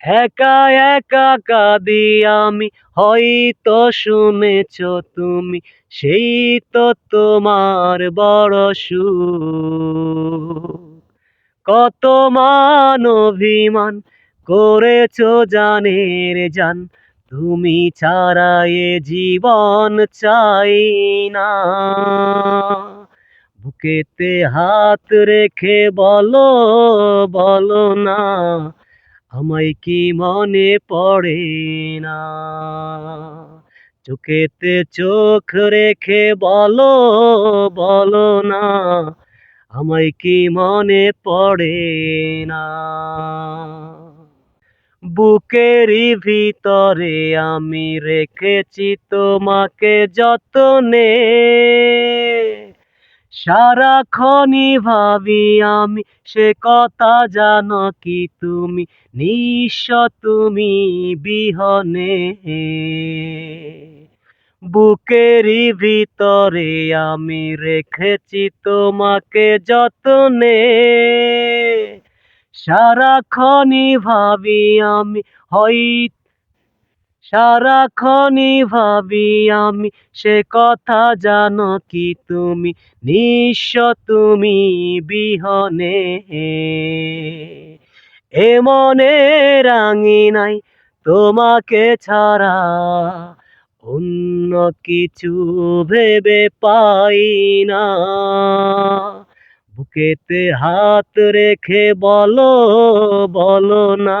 একা একা কাঁদি আমি, হয়তো শুনেছ তুমি, সেই তো তোমার বড় সুখ। কত মান অভিমান করেছ জানের জান, তুমি ছাড়া এ জীবন চাই না। বুকেতে হাত রেখে বলো বলো না আমায় কি মনে পড়ে না? চোখেতে চোখ রেখে বলো বলো না, আমায় কি মনে পড়ে না? বুকেরই ভিতরে আমি রেখেছি তোমাকে যতনে। সারাক্ষণই ভাবি আমি, সে কথা জানো কি তুমি? নিঃস্ব তুমি বিহনে। বুকেরই ভিতরে আমি রেখেছি তোমাকে যতনে। সারাক্ষণই ভাবি আমি হই সারাক্ষণই ভাবি আমি সে কথা জানো কি তুমি? নিঃস্ব তুমি বিহনে। এ মনে রাঙি নাই তোমাকে ছাড়া অন্য কিছু ভেবে পাই না। বুকেতে হাত রেখে বলো বলো না